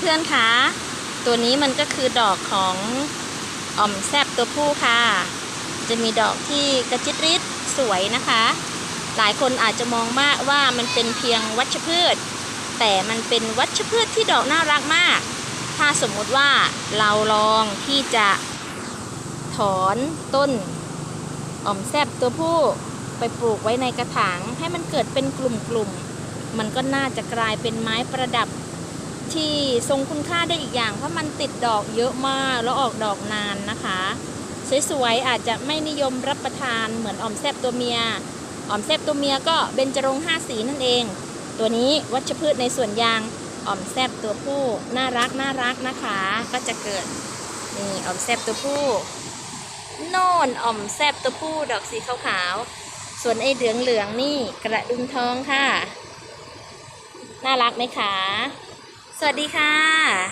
เพื่อนๆคะตัวนี้มันก็คือดอกของอ่อมแซบตัวผู้ค่ะ จะมีดอกที่กระจิตริดสวยนะคะ หลายคนอาจจะมองมากว่ามันเป็นเพียงวัชพืช แต่มันเป็นวัชพืชที่ดอกน่ารักมาก ถ้าสมมุติว่าเราลองที่จะถอนต้นอ่อมแซบตัวผู้ไปปลูกไว้ในกระถางให้มันเกิดเป็นกลุ่มๆ มันก็น่าจะกลายเป็นไม้ประดับ ที่ทรงคุณค่าได้อีกอย่าง เพราะมันติดดอกเยอะมากแล้วออกดอกนานนะคะสวยๆอาจจะไม่นิยมรับประทานเหมือนออมแซบตัวเมียออมแซบตัวเมียก็เบญจรงค์ห้าสีนั่นเอง ตัวนี้วัชพืชในส่วนยางออมแซบตัวผู้น่ารักน่ารักนะคะ ก็จะเกิดนี่ออมแซบตัวผู้โน่นออมแซบตัวผู้ดอกสีขาวๆ ส่วนไอ้เหลืองๆนี่กระดุมทองค่ะ น่ารักไหมคะ สวัสดีค่ะ